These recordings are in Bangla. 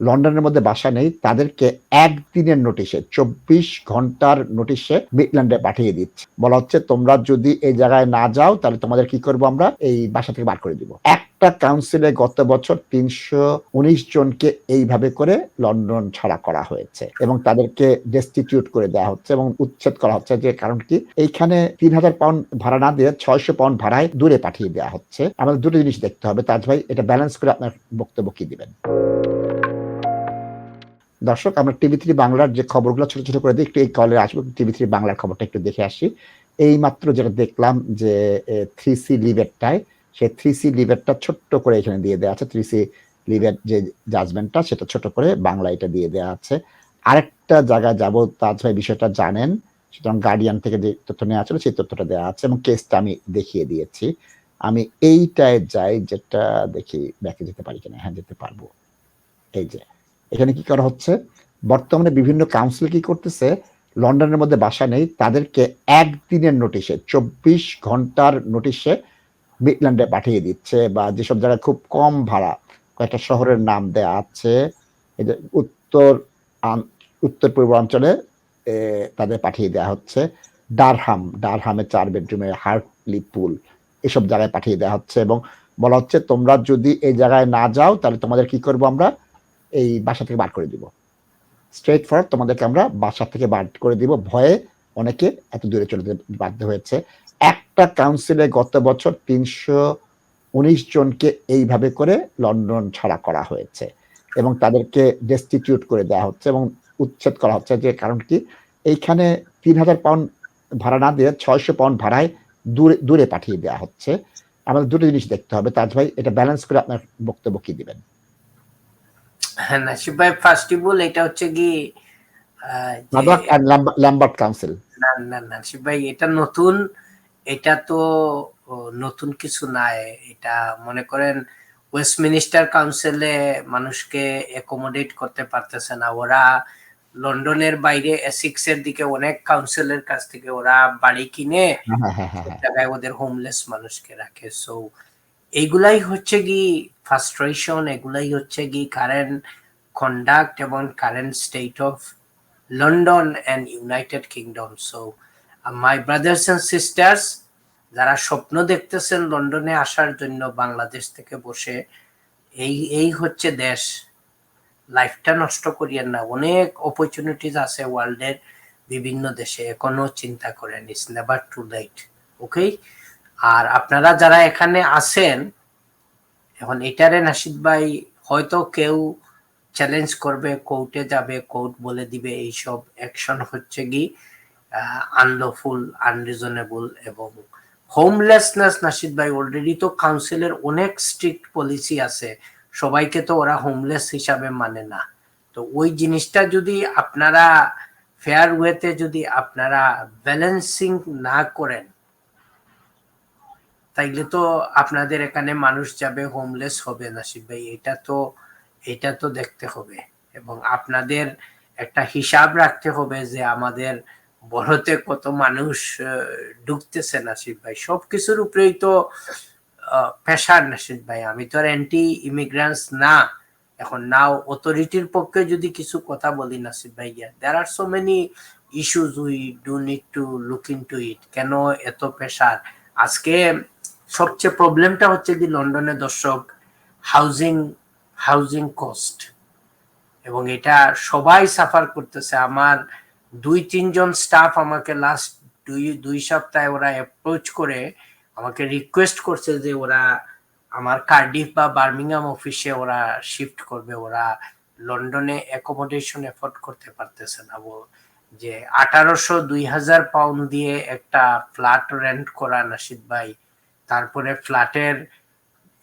লন্ডনের মধ্যে বাসা নেই, তাদেরকে একদিনের নোটিশে চব্বিশ ঘণ্টার নোটিশে মিডল্যান্ডে পাঠিয়ে দিচ্ছে। বলা হচ্ছে, তোমরা যদি এই জায়গায় না যাও, তাহলে তোমাদের কি করব আমরা? এই বাসা থেকে বার করে দিব। একটা কাউন্সিলে গত বছর তিনশো উনিশ জনকে এইভাবে করে লন্ডন ছাড়া করা হয়েছে এবং তাদেরকে ডেস্টিটিউট করে দেওয়া হচ্ছে এবং উচ্ছেদ করা হচ্ছে। যে কারণ কি? এইখানে তিন হাজার পাউন্ড ভাড়া না দিয়ে ছয়শো পাউন্ড ভাড়ায় দূরে পাঠিয়ে দেওয়া হচ্ছে। আমাদের দুটো জিনিস দেখতে হবে। তাজ ভাই, এটা ব্যালেন্স করে আপনার বক্তব্য কি দিবেন? দর্শক, আমরা টিভি থ্রি বাংলার যে খবরগুলো ছোট ছোট করে দিই, একটু এই কলে আসব টিভি থ্রি বাংলার খবরটা একটু দেখে আসি। এই মাত্র যেটা দেখলাম যে থ্রি সি লিভেরটায় সেই থ্রি সি লিভেরটা ছোট্ট করে এখানে দিয়ে দেওয়া আছে। থ্রি সি লিভের যে জাজমেন্টটা, সেটা ছোট করে বাংলা এটা দিয়ে দেওয়া আছে। আরেকটা জায়গায় যাব, তাজ ভাই বিষয়টা জানেন, সুতরাং গার্ডিয়ান থেকে যে তথ্য নেওয়া ছিল, সেই তথ্যটা দেওয়া আছে এবং কেসটা আমি দেখিয়ে দিয়েছি। আমি এইটায় যাই, যেটা দেখি, ব্যাকে যেতে পারি কিনা হ্যাঁ যেতে পারব। এই যে। এখানে কি করা হচ্ছে? বর্তমানে বিভিন্ন কাউন্সিল কি করতেছে? লন্ডনের মধ্যে বাসা নেই। তাদেরকে একদিনের নোটিশে চব্বিশ ঘণ্টার নোটিশে মিডল্যান্ডে পাঠিয়ে দিচ্ছে বা যেসব জায়গায় খুব কম ভাড়া, কয়েকটা শহরের নাম দেয়া আছে। এই যে উত্তর উত্তর পূর্বাঞ্চলে তাদের পাঠিয়ে দেওয়া হচ্ছে। ডারহাম ডারহামে চার বেডরুমে হার্টলি পুল এসব জায়গায় পাঠিয়ে দেওয়া হচ্ছে এবং বলা হচ্ছে তোমরা যদি এই জায়গায় না যাও, তাহলে তোমাদের কি করব আমরা? এই বাসা থেকে বার করে দিব। স্ট্রেট ফর তোমাদেরকে আমরা বাসা থেকে বার করে দিব। ভয়ে অনেকে এত দূরে চলে যেতে বাধ্য হয়েছে। একটা কাউন্সিলে গত বছর তিনশো উনিশ জনকে এইভাবে করে লন্ডন ছাড়া করা হয়েছে এবং তাদেরকে ডেস্টিটিউট করে দেওয়া হচ্ছে এবং উচ্ছেদ করা হচ্ছে। যে কারণ কি? এইখানে তিন হাজার পাউন্ড ভাড়া না দিয়ে ছয়শো পাউন্ড ভাড়ায় দূরে দূরে পাঠিয়ে দেওয়া হচ্ছে। আমাদের দুটো জিনিস দেখতে হবে। তাজ ভাই, এটা ব্যালেন্স করে আপনার বক্তব্য কি দিবেন? নাসিব ভাই ফার্স্ট অফ এটা হচ্ছে কি মাদক ল্যাম্বার্ট কাউন্সিল না না নাসিব ভাই এটা নতুন এটা তো নতুন কিছু নাই। এটা মনে করেন ওয়েস্টমিনিস্টার কাউন্সিলে মানুষকে অ্যাকোমোডেট করতে পারতেছে না। ওরা লন্ডনের বাইরে এসিক্স এর দিকে অনেক কাউন্সিলের কাছ থেকে ওরা বাড়ি কিনে হ্যাঁ হ্যাঁ হ্যাঁ হ্যাঁ। জায়গায় ওদের হোমলেস মানুষকে রাখে। সো এইগুলাই হচ্ছে কি ফ্রাস্ট্রেশন এগুলাই হচ্ছে কি কারেন্ট কন্ডাক্ট এবং current state of London and United Kingdom so my brothers and sisters যারা স্বপ্ন দেখতেছেন লন্ডনে আসার জন্য বাংলাদেশ থেকে বসে, এই এই হচ্ছে দেশ। লাইফটা নষ্ট করিয়েন না। অনেক অপরচুনিটিস আছে ওয়ার্ল্ডের বিভিন্ন দেশে। এখনও চিন্তা করেন it's never too late okay আর আপনারা যারা এখানে আছেন, এখন এটারে নাসিদ ভাই, হয়তো কেউ চ্যালেঞ্জ করবে কোর্টে যাবে কোর্ট বলে দিবে, এইসব অ্যাকশন হচ্ছে কি আনলফুল আনরিজনেবল এবং হোমলেসনেস নাসিদ ভাই অলরেডি তো কাউন্সিলের অনেক স্ট্রিক্ট পলিসি আছে, সবাইকে তো ওরা হোমলেস হিসাবে মানে না। তো ওই জিনিসটা যদি আপনারা ফেয়ার ওয়েতে যদি আপনারা ব্যালেন্সিং না করেন তাইলে তো আপনাদের এখানে মানুষ যাবে হোমলেস হবে নাসিব ভাই। এটা তো এটা তো দেখতে হবে। এবং আপনাদের একটা হিসাব রাখতে হবে যে আমাদের বড়তে কত মানুষ ঢুকতেছে নাসিব ভাই। সবকিছুর উপরেই তো প্রেশার নাসিব ভাই। আমি তো আর অ্যান্টি ইমিগ্রান্টস না। এখন নাও অথরিটির পক্ষে যদি কিছু কথা বলি নাসিব ভাই there are so many issues we do need to look into it কেন এত প্রেশার আজকে সবচেয়ে প্রবলেমটা হচ্ছে কি লন্ডনে দর্শক হাউজিং হাউজিং কস্ট এবং এটা সবাই সাফার করতেছে। আমার দুই, তিনজন স্টাফ আমাকে লাস্ট দুই দুই সপ্তাহে ওরা অ্যাপ্রোচ করে আমাকে রিকোয়েস্ট করছে যে ওরা আমার কার্ডিফ বা বার্মিংহাম অফিসে ওরা শিফট করবে। ওরা লন্ডনে অ্যাকোমোডেশন এফোর্ড করতে পারতেছে না। যে আঠারোশো দুই হাজার পাউন্ড দিয়ে একটা ফ্ল্যাট রেন্ট করা নাসিদ ভাই তারপরে ফ্ল্যাটের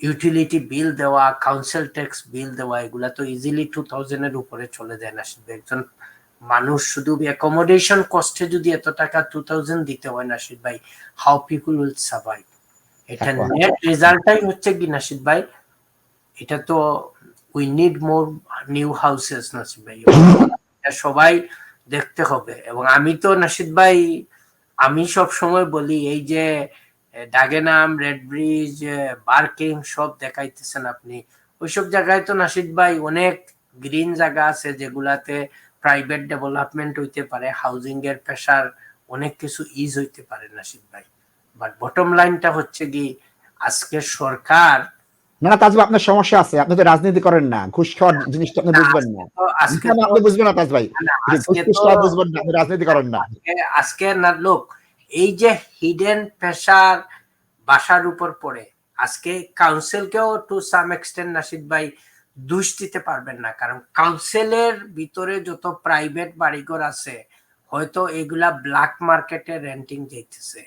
ইউটিলিটি বিল দেওয়া কাউন্সিল ট্যাক্স বিল দেওয়া এগুলা তো ইজিলি টু থাউজেন্ডের উপরে চলে যায় না। শুধু একজন মানুষ শুধু অ্যাকোমোডেশন কস্টে যদি এত টাকা টু থাউজেন্ড দিতে হয় নাসিদ ভাই হাউ পিপুল উইল সার্ভাইভ এটা নেট রেজাল্টটাই হচ্ছে কি নাসিদ ভাই? এটা তো we need more new houses Nasid ভাই। সবাই দেখতে হবে। এবং আমি তো নাসিদ ভাই আমি সব সময় বলি এই যে ডাগেনাম রেড ব্রিজ বার্কিং সব দেখাইতেছেন আপনি। ওইসব জায়গায় তো নাসিদ ভাই অনেক গ্রিন জায়গা আছে যেগুলাতে প্রাইভেট ডেভেলপমেন্ট হইতে পারে হাউজিং এর প্রেশার অনেক কিছু ইজ হইতে পারে নাসিদ ভাই। বাট বটম লাইনটা হচ্ছে কি আজকে সরকার না না তাজ ভাই আপনার সমস্যা আছে। আপনি তো রাজনীতি করেন না। ঘুষ খাওয়ার জিনিসটা আপনি বুঝবেন না। আজকে আপনি বুঝবেন না তাজ ভাই। ঘুষ খাওয়া বুঝবেন না আপনি রাজনীতি করেন না। আজকে না লোক এই যে হিডেন প্রেশার বাসার উপর পড়ে, আজকে কাউন্সিলকেও টু সাম এক্সটেন্ট নাসিদ ভাই দোষ দিতে পারবেন না। কারণ কাউন্সিলের ভিতরে যত প্রাইভেট বাড়িঘর আছে, হয়তো এগুলা ব্ল্যাক মার্কেটে রেন্টিং যাইতেছে।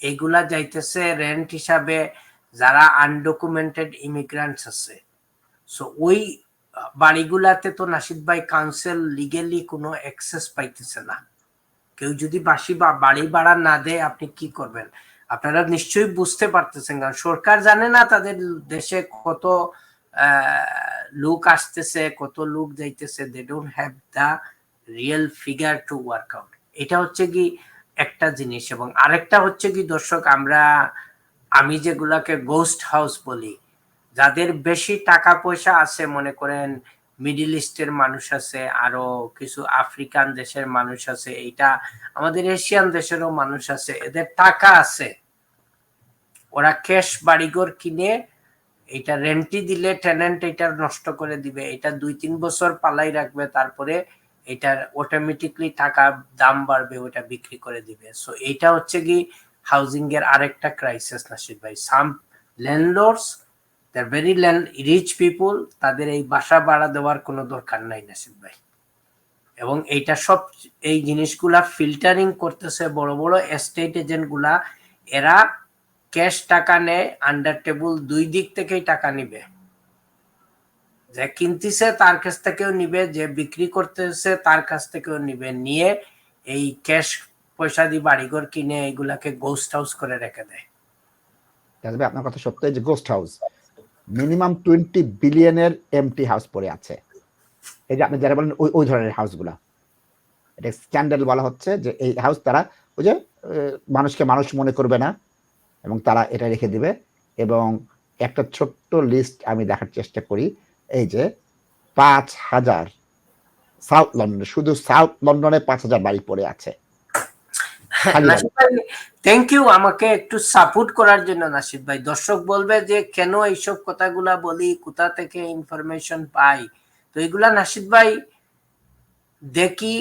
এগুলা যাইতেছে রেন্ট হিসাবে যারা আনডকুমেন্টেড ইমিগ্রান্টস আছে। সো ওই বাড়িগুলাতে তো নাসিদ ভাই কাউন্সিল লিগেলি কোনো অ্যাক্সেস পাইতেছে না। কেউ যদি বাসি বা বাড়ি ভাড়া না দেয়, আপনি কি করবেন? আপনারা নিশ্চয়ই বুঝতে পারতেছেন, কারণ সরকার জানে না তাদের দেশে কত লোক আসতেছে, কত লোক যাইতেছে। They don't have the real figure to work out এটা হচ্ছে কি একটা জিনিস। এবং আরেকটা হচ্ছে কি, দর্শক, আমরা, আমি যেগুলাকে গোস্ট হাউস বলি, যাদের বেশি টাকা পয়সা আছে, মনে করেন মিডিল ইস্টের মানুষ আছে, আরও কিছু আফ্রিকান দেশের মানুষ আছে এটা আমাদের এশিয়ান দেশেরও মানুষ আছে, এদের টাকা আছে। ওরা ক্যাশ বাড়িঘর কিনে এটা রেন্টি দিলে টেনেন্ট এটা নষ্ট করে দিবে, এটা দুই তিন বছর পালাই রাখবে, তারপরে এটার অটোমেটিকলি টাকা দাম বাড়বে, ওটা বিক্রি করে দিবে। সো এইটা হচ্ছে কি হাউজিং এর আরেকটা ক্রাইসিস নাসির ভাই। Some landlords the very rich people তাদের এই বাসা ভাড়া দেওয়ার কোনো দরকার নাই, নাসির ভাই। এবং এইটা সব, এই জিনিসগুলা ফিল্টারিং করতেছে বড় বড় এস্টেট এজেন্টগুলা। এরা ক্যাশ টাকা নেয় আন্ডার টেবল দুই দিক থেকেই টাকা নিবে। যে কিনতেছে তার কাছ থেকেও নিবে, যে বিক্রি করতেছে তার কাছ থেকেও নিবে। নিয়ে এই ক্যাশ পয়সা দিয়ে বাড়িঘর কিনে এগুলাকে গোস্ট হাউস করে রেখে দেয়। আপনার কথা সত্য যে গোস্ট হাউস মিনিমাম টোয়েন্টি বিলিয়নের এমটি হাউস পড়ে আছে। এই যে আপনি যারা বলেন, ওই ওই ধরনের হাউসগুলা। এটা স্ক্যান্ডাল বলা হচ্ছে যে এই হাউস তারা ওই যে মানুষকে মানুষ মনে করবে না এবং তারা এটা রেখে দিবে এবং একটা ছোট্ট লিস্ট আমি দেখার চেষ্টা করি। এই যে পাঁচ হাজার সাউথ লন্ডনে, শুধু সাউথ লন্ডনে পাঁচ হাজার বাড়ি পড়ে আছে। থ্যাংক ইউ আমাকে একটু সাপোর্ট করার জন্য নাসিদ ভাই। দর্শক বলবে যে, কেন এইসব কথাগুলা বলি? কোথা থেকে ইনফরমেশন পাই? তো এগুলা নাসিদ ভাই, দেখি।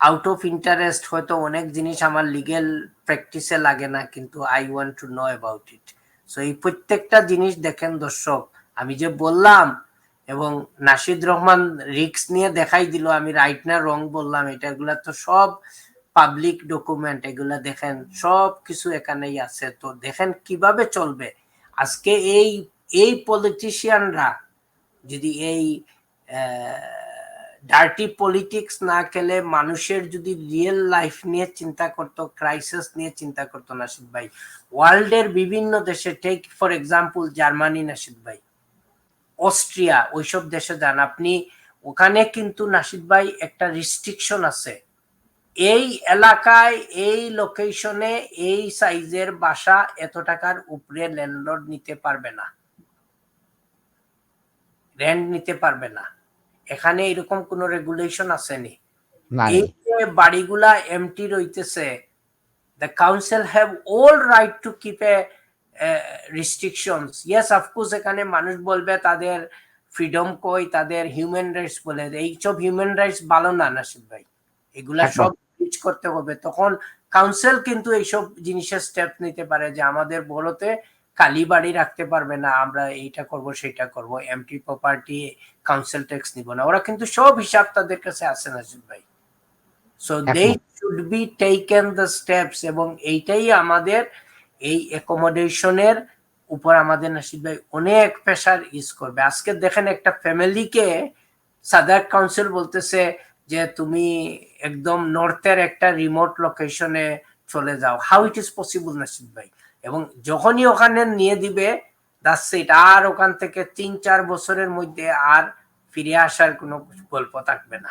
আউট অফ ইন্টারেস্ট হয়তো অনেক জিনিস আমার লিগেল প্র্যাকটিসে লাগে না, কিন্তু I want to know about it so এই প্রত্যেকটা জিনিস দেখেন দর্শক, আমি যে বললাম, এবং নাসিদ রহমান রিক্স নিয়ে দেখাই দিল, আমি রাইট না রং বললাম, এটাগুলা তো সব পাবলিক ডকুমেন্ট এগুলা দেখেন সব কিছু এখানেই আছে। তো দেখেন কীভাবে চলবে? আজকে এই এই পলিটিশিয়ানরা যদি এই ডার্টি পলিটিক্স না খেলে মানুষের যদি রিয়েল লাইফ নিয়ে চিন্তা করতো ক্রাইসিস নিয়ে চিন্তা করতো নাসিদ ভাই ওয়ার্ল্ডের বিভিন্ন দেশে take for example Germany Nasid ভাই, অস্ট্রিয়া, ওইসব দেশে যান। আপনি ওখানে কিন্তু নাসিদ ভাই একটা রিস্ট্রিকশন আছে। এই এলাকায় এই লোকেশনে এই সাইজের বাসা এত টাকার উপরে ল্যান্ডলর্ড নিতে পারবে না। রেন্ট নিতে পারবে না। এখানে এরকম কোন রেগুলেশন আসেনি। এই যে বাড়িগুলা empty রইতেছে the council have all right to keep a restrictions yes of course এখানে মানুষ বলবে তাদের ফ্রিডম কই তাদের হিউম্যান রাইটস বলে। এইসব হিউম্যান রাইটস ভালো না নাসিব ভাই। এগুলা সব রিচ করতে হবে তখন কাউন্সিল কিন্তু এইসব জিনিসের স্টেপ নিতে পারে যে আমাদের বড়তে কালী বাড়ি রাখতে পারবে না আমরা এইটা করব সেটা করব এমটি প্রপার্টি কাউন্সিল ট্যাক্স নিব না। ওরা কিন্তু সব হিসাব তাদের কাছে আছে নাসিব ভাই। So they should be taken the steps এবং এইটাই আমাদের এই অ্যাকোমোডেশনের উপর আমাদের নাসিদ ভাই অনেক প্রেশার ইউজ করবে। আজকে দেখেন একটা ফ্যামিলিকে সাদার কাউন্সিল বলতেছে যে তুমি একদম নর্থের একটা রিমোট লোকেশনে চলে যাও। How it is possible Nasid ভাই? এবং যখনই ওখানে নিয়ে দিবে দ্যাটস ইট আর ওখান থেকে তিন চার বছরের মধ্যে আর ফিরে আসার কোনো গল্প থাকবে না।